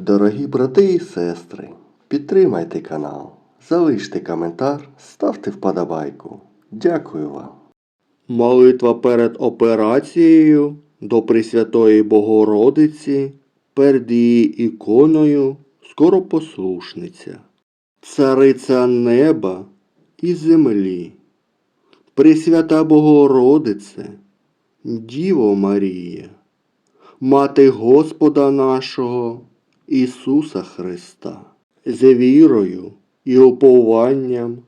Дорогі брати і сестри, підтримайте канал, залиште коментар, ставте вподобайку. Дякую вам. Молитва перед операцією до Пресвятої Богородиці перед її іконою скоропослушниця, цариця неба і землі, Пресвята Богородице, Діво Марія, Мати Господа нашого Ісуса Христа, з вірою і упованням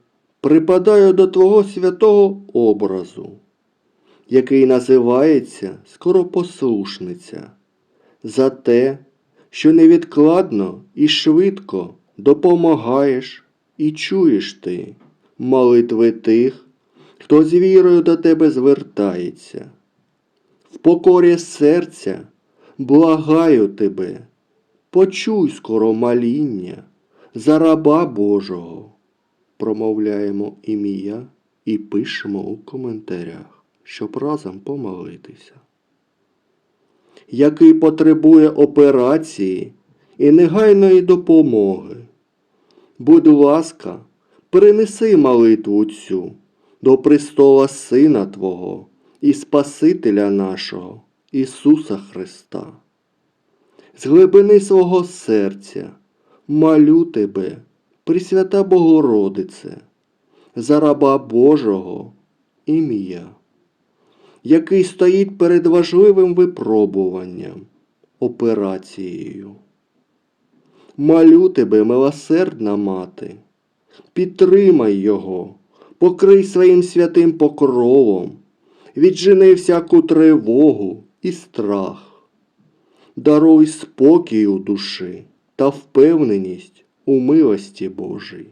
припадаю до Твого святого образу, який називається скоропослушниця, за те, що невідкладно і швидко допомагаєш і чуєш ти молитви тих, хто з вірою до тебе звертається. В покорі серця благаю тебе, почуй скоро моління за раба Божого. Промовляємо ім'я і пишемо у коментарях, щоб разом помолитися. Який потребує операції і негайної допомоги. Будь ласка, перенеси молитву цю до престола Сина Твого і Спасителя нашого Ісуса Христа. З глибини свого серця молю Тебе, Пресвята Богородице, за раба Божого ім'я, який стоїть перед важливим випробуванням, операцією. Молю тебе, милосердна мати, підтримай його, покрий своїм святим покровом, віджени всяку тривогу і страх, даруй спокій у душі та впевненість у милості Божій.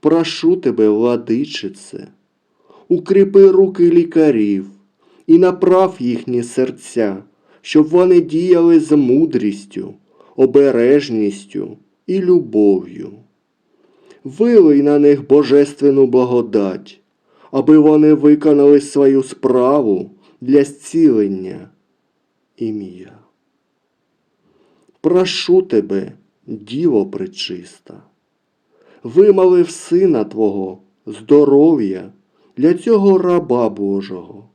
Прошу тебе, владичице, укріпи руки лікарів і направ їхні серця, щоб вони діяли з мудрістю, обережністю і любов'ю. Вилий на них божественну благодать, аби вони виконали свою справу для зцілення. Ім'я. Прошу тебе, Діво пречиста, вимолив сина Твого здоров'я для цього раба Божого.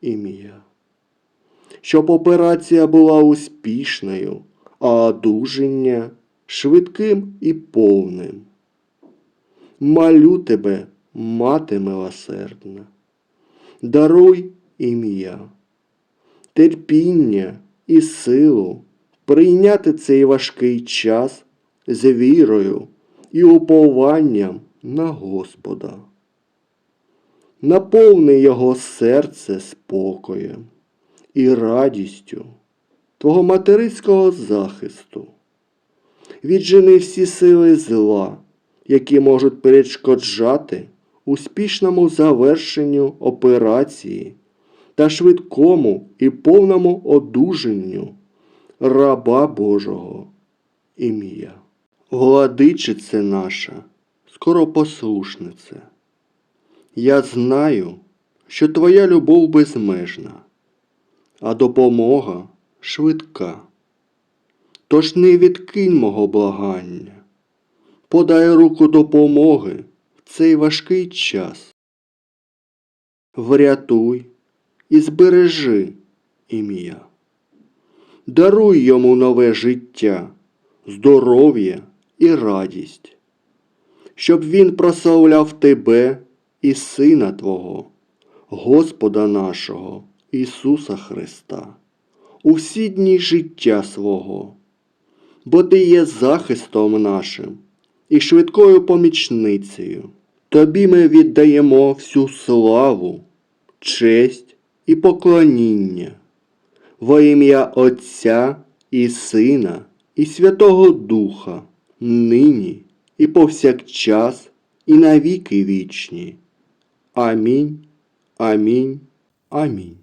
Ім'я. Щоб операція була успішною, а одужання швидким і повним. Молю тебе, мати милосердна, даруй ім'я, терпіння і силу прийняти цей важкий час з вірою і упованням на Господа. Наповни його серце спокоєм і радістю Твого материнського захисту. Віджени всі сили зла, які можуть перешкоджати успішному завершенню операції та швидкому і повному одужанню раба Божого ім'я. Владичице наша, скоропослушнице, я знаю, що Твоя любов безмежна, а допомога швидка. Тож не відкинь мого благання, подай руку допомоги в цей важкий час. Врятуй і збережи ім'я. Даруй йому нове життя, здоров'я і радість, щоб він прославляв тебе і Сина Твого, Господа нашого Ісуса Христа, у всі дні життя свого, бо Ти є захистом нашим і швидкою помічницею. Тобі ми віддаємо всю славу, честь і поклоніння во ім'я Отця і Сина, і Святого Духа, нині і повсякчас, і навіки вічні. Амінь, амінь, амінь.